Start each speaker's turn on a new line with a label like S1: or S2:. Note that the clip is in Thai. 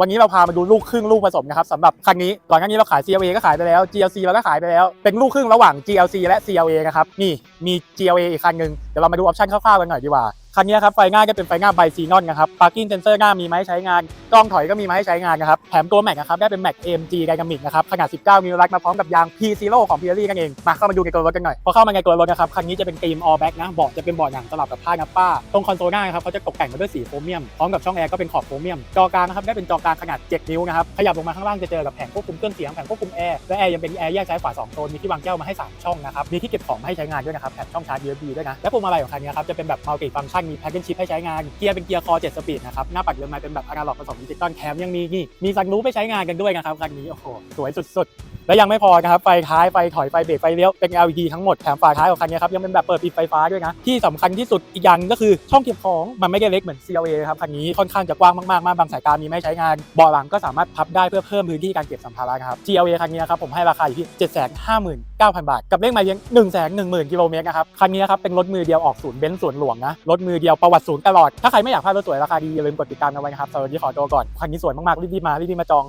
S1: วันนี้เราพามาดูลูกครึ่งลูกผสมนะครับสำหรับคันนี้ก่อนหน้านี้เราขาย CLA ก็ขายไปแล้ว GLC เราก็ขายไปแล้ว เป็นลูกครึ่งระหว่าง GLC และ CLA นะครับนี่มี GLA อีกคันหนึ่งเดี๋ยวเรามาดูออปชั่นคร่าวๆกันหน่อยดีกว่า คันนี้ครับไฟหน้าก็เป็นไฟหน้าไบซีนอนนะครับ parking sensor หน้ายมีไหมใช้งานกล้องถอยก็มีมาให้ใช้งานนะครับแถมตัวแม็กนะครับได้เป็นแม็ก AMG Dynamic นะครับขนาด 19 มิลลิลมาพร้อมกับยาง P Zero ของ Pirelli นั่นเองมาเข้ามาดูในตัวรถกันหน่อยพอเข้ามาในตัวรถนะครับคันนี้จะเป็นธีม all black นะเบาะจะเป็นเบาะหนังสลับกับผ้านับป้าตรงคอนโซลหน้านะครับเขาจะตกแต่งมาด้วยสีโครเมียมพร้อมกับช่องแอร์ก็เป็นขอบโครเมียมจอกลางนะครับได้เป็นจอกลางขนาด 7 นิ้วนะครับขยับลงมาข้างล่างจะเจอกับแผงควบคุมเครื่องเสียงแผงควบคุมแอร์และแอร์ยังเป็นแอร์แยกซ้ายขวา2โซนมีที่วางแก้วมาให้ 3 ช่องนะครับมีที่เก็บของมาให้ใช้งานด้วยนะครับแถมช่องชาร์จ USB ด้วยนะและพวงมาลัยของคันนี้ครับจะเป็นแบบ multi function มีแพ็กเกจชิพให้ใช้งาน เกียร์เป็นเกียร์คอ7สปีดนะครับ หน้าปัดเรือไม้เป็นแบบอนาล็อกผสมดิจิตอลแคมยังมีนี่มีซันรูฟไปใช้งานกันด้วยนะครับคันนี้ โอ้โห สวยสุดๆ และยังไม่พอนะครับไฟท้ายไฟถอยไฟเบรกไฟเลี้ยวเป็น LED ทั้งหมดแถมฝาท้ายของคันนี้ครับยังเป็นแบบเปิดปิดไฟฟ้าด้วยนะที่สำคัญที่สุดอีกอย่างก็คือช่องเก็บของมันไม่ได้เล็กเหมือน CLA นะครับคันนี้ค่อนข้างจะกว้างมากๆมากบางสายการมีไม่ใช้งานเบาะหลังก็สามารถพับได้เพื่อเพิ่มพื้นที่การเก็บสัมภาระครับ GLA คันนี้นะครับผมให้ราคาอยู่ที่ 759,000 บาท กับเลขหมายเลข110,000กิโลเมตรนะครับคันนี้นะครับเป็นรถมือเดียวออกศูนย์เบนซ์สวนหลวงนะรถมือเดียวประวัติศูนย์ตลอดถ้าใครไม่อยากพลาดรถสวยราคาดีอย่าลืมกดติดตามเอาไว้นะครับสำหรับวันนี้ขอตัวก่อนคันนี้สวยมากๆรีบๆมารีบๆมาจอง